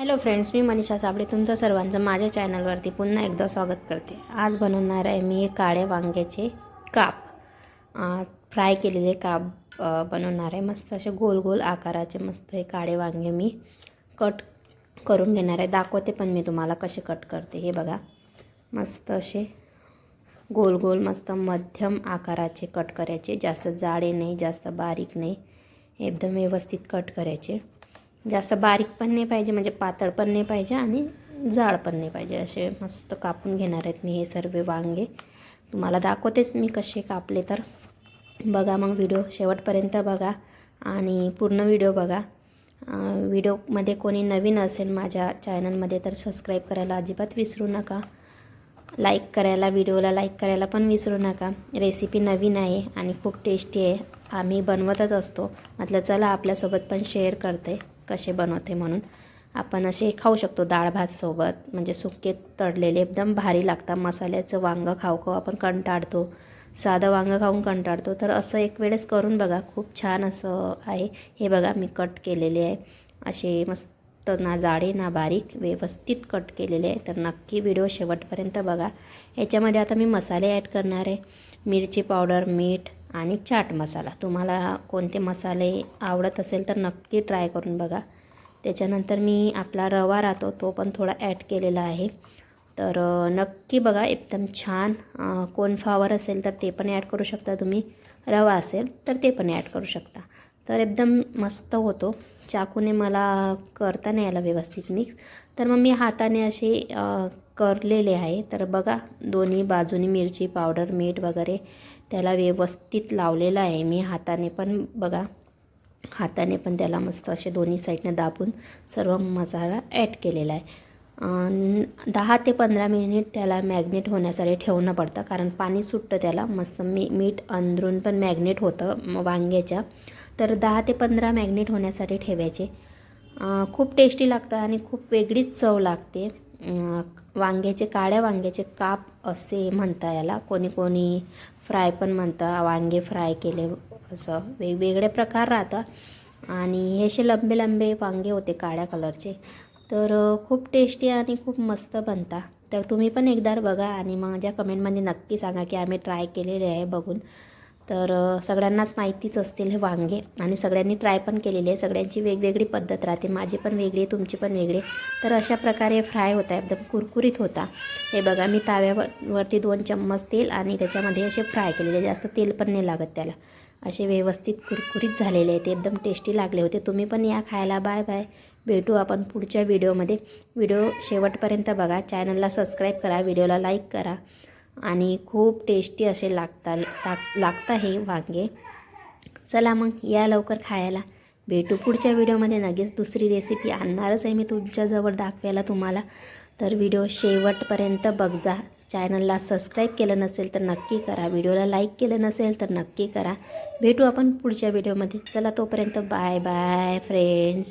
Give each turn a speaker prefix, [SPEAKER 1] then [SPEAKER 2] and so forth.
[SPEAKER 1] Hello friends मी मनीषा साबळे. तुमचं सर्वांचं माझ्या चॅनलवरती पुन्हा एकदा स्वागत करते. आज बनवणार आहे मी काळ्या वांग्याचे काप. फ्राय केलेले काप बनवणार आहे. मस्त असे गोल गोल आकाराचे मस्त हे काळे वांगे मी कट करून घेणार आहे. दाखवते पण मी तुम्हाला कसे कट करते. हे बघा. मस्त असे गोल गोल मस्त मध्यम आकाराचे कट करायचे. जास्त जाडे नाही जास्त बारीक नाही. एकदम व्यवस्थित कट करायचे. जास्त बारीक पण नाही पाहिजे म्हणजे पातळ पण नाही पाहिजे आणि जाड पण नाही पाहिजे. असे मस्त कापून घेणार आहेत मी हे सर्व वांगे. तुम्हाला दाखवतेच मी कसे कापले तर. बघा मग व्हिडिओ शेवटपर्यंत बघा आणि पूर्ण व्हिडिओ बघा. व्हिडिओमध्ये कोणी नवीन असेल माझ्या चॅनलमध्ये तर सबस्क्राईब करायला अजिबात विसरू नका. लाईक करायला व्हिडिओला लाईक करायला पण विसरू नका. रेसिपी नवीन आहे आणि खूप टेस्टी आहे. आम्ही बनवतच असतो. म्हटलं चला आपल्यासोबत पण शेअर करते. कसे बनवते म्हणून. आपण असे खाऊ शकतो डाळ भात सोबत. म्हणजे सुके तळलेले एकदम भारी लागतात. मसाल्याचं वांगं खाऊ खाऊ आपण कंटाळतो. साधं वांगं खाऊन कंटाळतो. तर असं एक वेळेस करून बघा. खूप छान असं आहे. हे बघा मी कट केलेले आहे. असे मस्त ना जाडे ना बारीक व्यवस्थित कट केलेले आहे. तर नक्की व्हिडिओ शेवटपर्यंत बघा. याच्यामध्ये आता मी मसाले ॲड करणार आहे. मिरची पावडर मीठ आणि चाट मसाला. तुम्हाला कोणते मसाले आवडत असेल तर नक्की ट्राय करून बघा. त्याच्यानंतर मी आपला रवा राहतो तो पण थोडा ॲड केलेला आहे. तर नक्की बघा एकदम छान कोनफ्लावर असेल तर ते पण ॲड करू शकता तुम्ही. रवा असेल तर ते पण ॲड करू शकता. तर एकदम मस्त होतो. चाकूने मला करता नाही आला व्यवस्थित मिक्स तर मग मी हाताने असे करलेले आहे. तर बघा दोन्ही बाजूनी मिरची पावडर मीठ वगैरे त्याला व्यवस्थित लावलेलं आहे मी हाताने पण. बघा हाताने पण त्याला मस्त असे दोन्ही साईडने दाबून सर्व मसाला ॲड केलेला आहे. दहा ते पंधरा मिनिट त्याला मॅग्नेट होण्यासाठी ठेवणं पडतं. कारण पाणी सुटतं त्याला. मस्त मी मीठ अंदरून पण मॅग्नेट होतं वांग्याच्या. तर दहा ते पंधरा मॅग्नेट होण्यासाठी ठेवायचे. खूप टेस्टी लागतं आणि खूप वेगळीच चव लागते. वांग्याचे काळ्या वांग्याचे काप असे म्हणता याला. कोणी कोणी फ्राय पण म्हणतं वांगे फ्राय केले असं. वेगवेगळे प्रकार राहतात. आणि हे असे लंबे लंबे वांगे होते काळ्या कलरचे. तर खूप टेस्टी आणि खूप मस्त बनता. तर तुम्ही पण एकदा बघा आणि माझ्या कमेंटमध्ये नक्की सांगा की आम्ही ट्राय केलेले आहे बघून. तर सगळ्यांनाच माहितीच असतील हे वांगे आणि सगळ्यांनी ट्राय पण केलेले आहे सगळ्यांची वेगवेगळी पद्धत राहते. माझी पण वेगळी आहे तुमची पण वेगळी. तर अशा प्रकारे फ्राय होता एकदम कुरकुरीत होता. हे बघा मी ताव्यावरती वरती दोन चम्मच तेल आणि त्याच्यामध्ये असे फ्राय केलेले. जास्त तेल पण नाही लागत त्याला. असे व्यवस्थित कुरकुरीत झालेले आहेत. एकदम टेस्टी लागले होते. तुम्ही पण या खायला. Bye bye. भेटू आपण पुढच्या व्हिडिओमध्ये. व्हिडिओ शेवटपर्यंत बघा. चॅनलला सबस्क्राईब करा. व्हिडिओला लाईक करा. आणि खूप टेस्टी असे लागता लाग लागता हे वांगे. चला मग या लवकर खायला. भेटू पुढच्या व्हिडिओमध्ये. लगेच दुसरी रेसिपी आणणारच आहे मी तुमच्याजवळ दाखवायला तुम्हाला. तर व्हिडिओ शेवटपर्यंत बघ जा चॅनलला सबस्क्राईब केलं नसेल तर नक्की करा. व्हिडिओला लाईक केलं नसेल तर नक्की करा. भेटू आपण पुढच्या व्हिडिओमध्ये. चला तोपर्यंत बाय बाय फ्रेंड्स